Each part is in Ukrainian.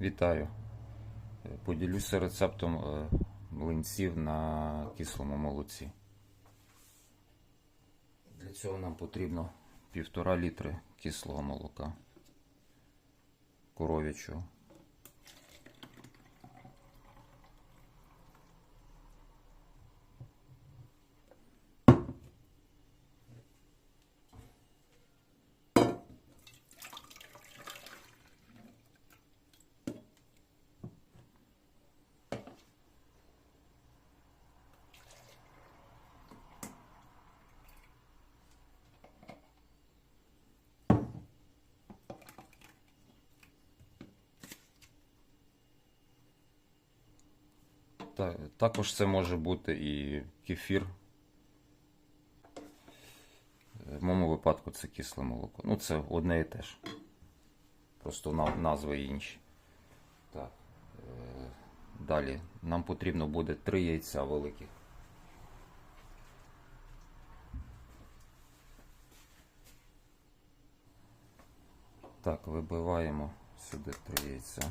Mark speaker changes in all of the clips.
Speaker 1: Вітаю. Е, Поділюся рецептом е, млинців на кислому молоці. Для цього нам потрібно півтора літри кислого молока коров'ячого. Також це може бути і кефір. В моєму випадку це кисле молоко. Ну, це одне і те ж. Просто назви інші. Так. е, Далі нам потрібно буде три яйця великих. Так, вибиваємо сюди три яйця.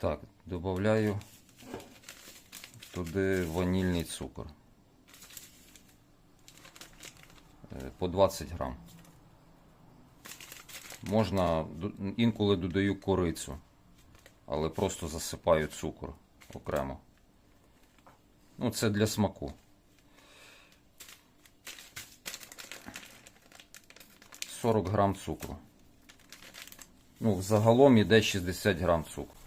Speaker 1: Так, додаю туди ванільний цукор. Е, По 20 грам. Можна, інколи додаю корицю, але просто засипаю цукор окремо. Ну, це для смаку. Сорок грам цукру. Ну, взагалом іде 60 грам цукру.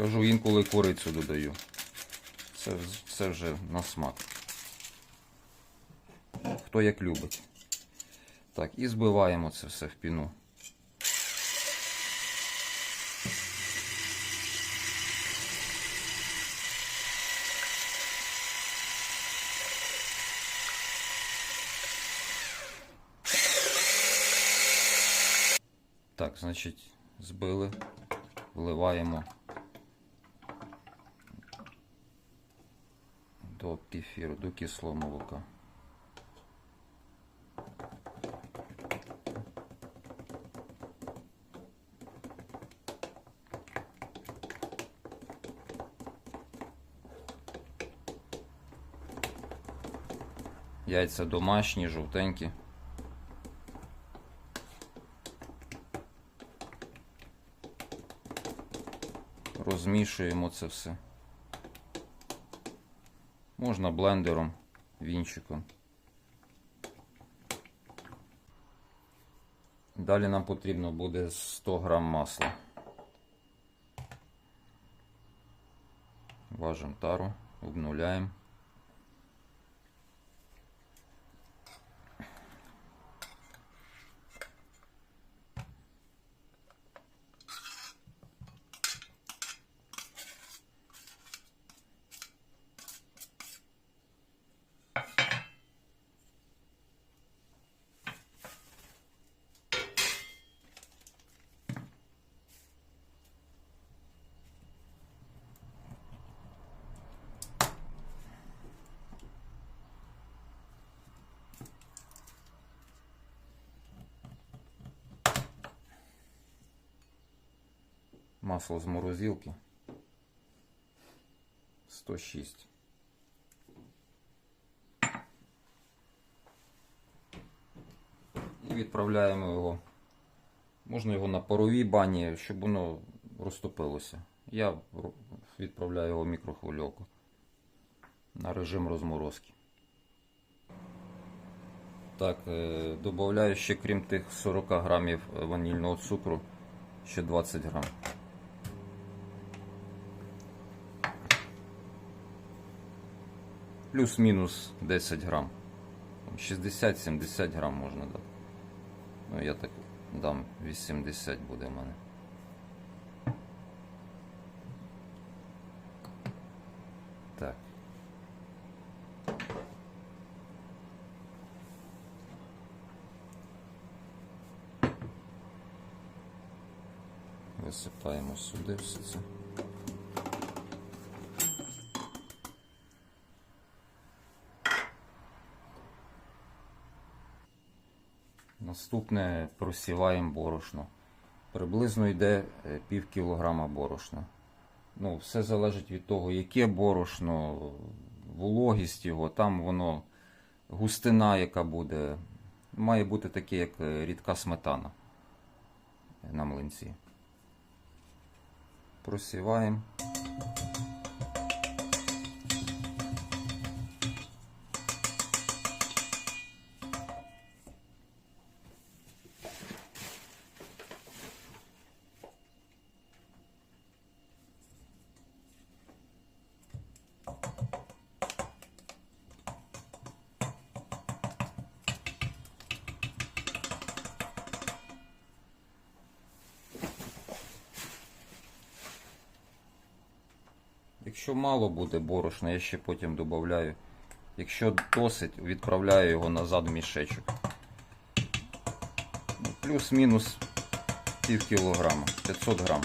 Speaker 1: Кажу, інколи корицю додаю. Це, це вже на смак. Хто як любить. Так, і збиваємо це все в піну. Так, значить, збили, вливаємо до кефіру, до кислого молока. Яйця домашні, жовтенькі. Розмішуємо це все. Можна блендером, вінчиком. Далі нам потрібно буде 100 грам масла. Важимо тару, обнуляємо. Масло з морозилки 106. І відправляємо його. Можна його на паровій бані, щоб воно розтопилося. Я відправляю його в мікрохвильовку на режим розморозки. Так, е, додаю ще крім тих 40 грамів ванільного цукру, ще 20 грам. Плюс-мінус 10 грам. 60-70 грам можна дати. Ну, я так дам 80 буде в мене. Так. Висипаємо сюди все це. Наступне просіваємо борошно. Приблизно йде е, пів кілограма борошна. Ну, все залежить від того, яке борошно, вологість його, там воно, густина, яка буде. Має бути таке, як е, рідка сметана на млинці. Просіваємо. Якщо мало буде борошна, я ще потім додаю. Якщо досить, відправляю його назад в мішечок. Ну, Плюс-мінус пів кілограма, 500 грам.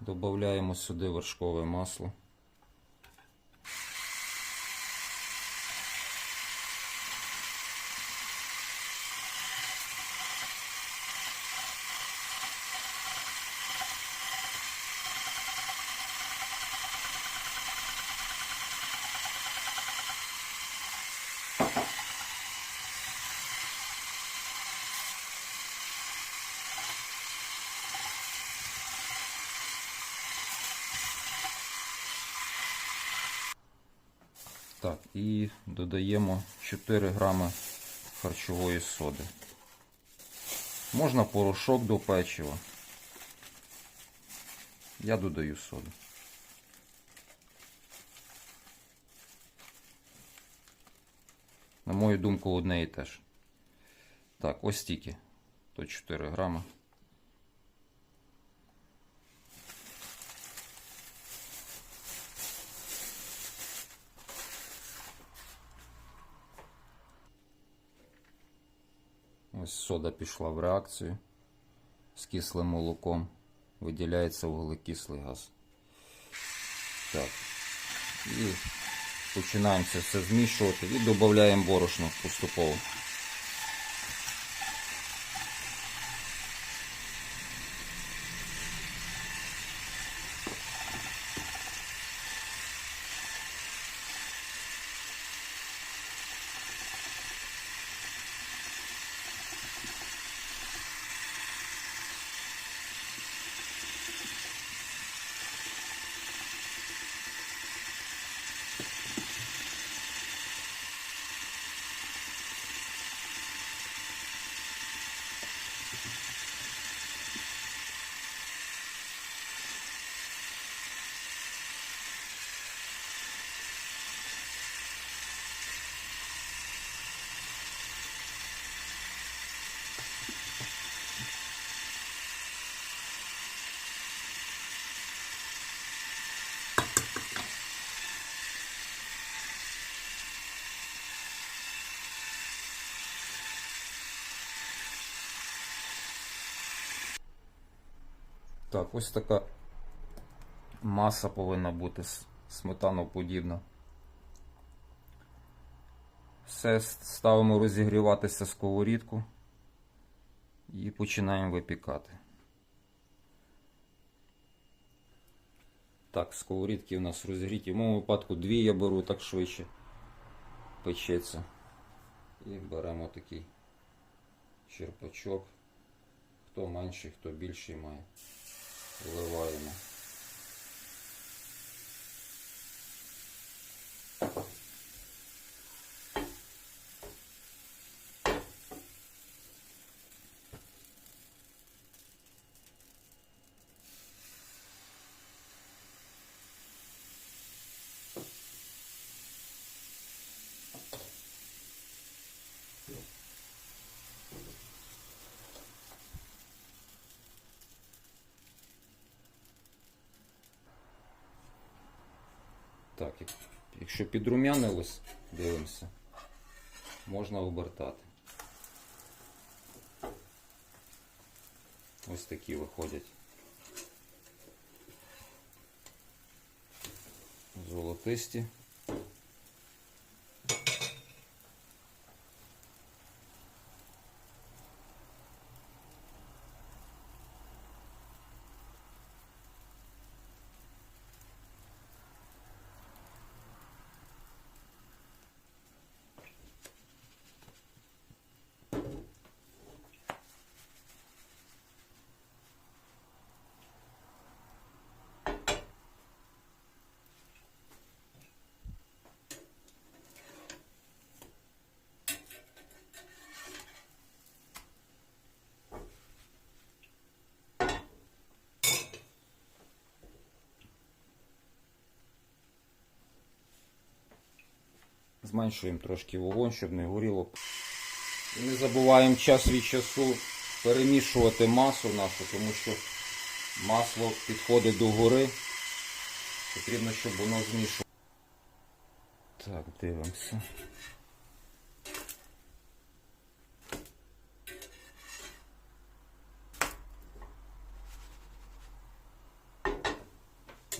Speaker 1: Добавляємо сюди вершкове масло. Так, і додаємо 4 грами харчової соди. Можна порошок до печива. Я додаю соду. На мою думку, одне і те ж. Так, ось стільки. То 4 грами. Ось сода пішла в реакцію з кислим молоком. Виділяється вуглекислий газ. Так. І починаємо це все змішувати і додаємо борошно поступово. Так, ось така маса повинна бути сметаноподібна. Все ставимо розігріватися сковорідку і починаємо випікати. Так, сковорідки у нас розігріті. В моєму випадку дві я беру так швидше печеться. І беремо такий черпачок. Хто менший, хто більший має. Вливаємо. Так, якщо підрумянилось, дивимося, можна обертати. Ось такі виходять. Золотисті. Зменшуємо трошки вогонь, щоб не горіло. І не забуваємо час від часу перемішувати масу нашу, тому що масло підходить до гори. Потрібно, щоб воно змішувало. Так, дивимося.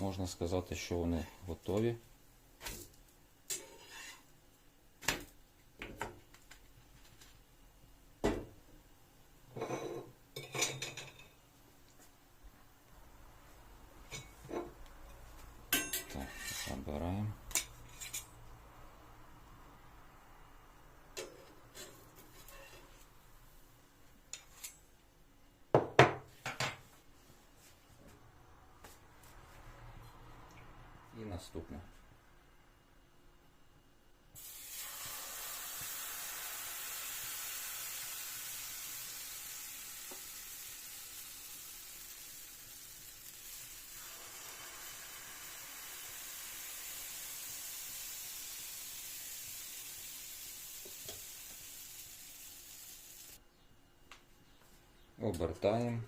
Speaker 1: Можна сказати, що вони готові. Так, забираємо. І наступне. Обертаємо,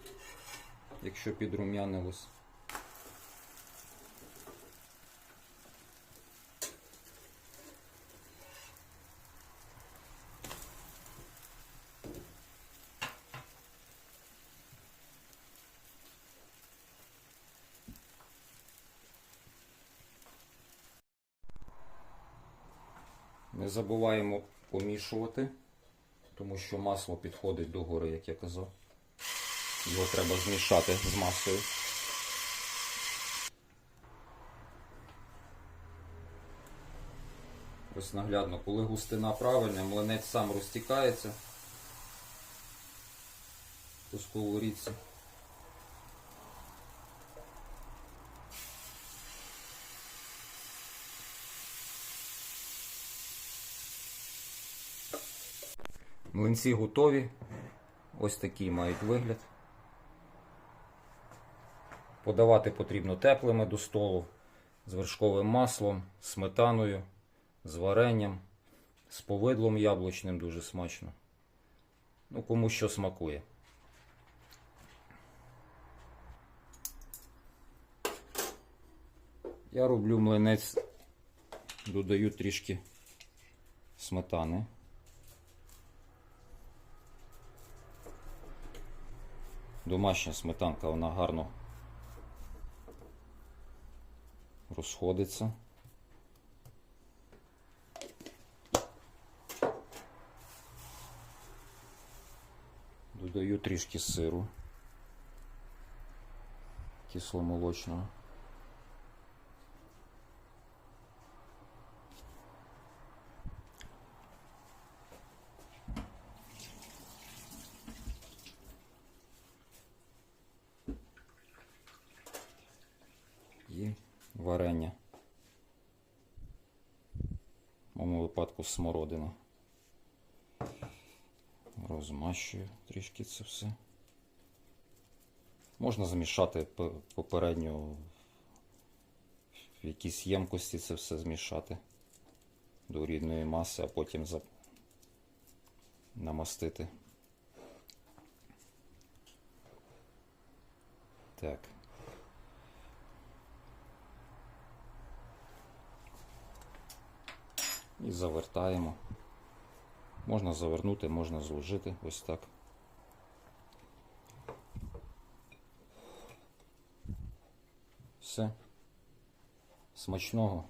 Speaker 1: якщо підрум'янилось. Забуваємо помішувати, тому що масло підходить до гори, як я казав. Його треба змішати з масою. Ось наглядно, коли густина правильна, млинець сам розтікається по сковорідці. Млинці готові. Ось такий мають вигляд. Подавати потрібно теплими до столу, з вершковим маслом, сметаною, з варенням, з повидлом яблучним дуже смачно. Ну, кому що смакує. Я роблю млинець, додаю трішки сметани. Домашня сметанка, вона гарно розходиться. Додаю трішки сиру кисломолочного. Випадку смородина. Розмащую трішки це все. Можна замішати п- попередньо в якійсь ємкості це все змішати до рідної маси, а потім за... намастити. Так. І завертаємо. Можна завернути, можна зложити ось так. Все. Смачного.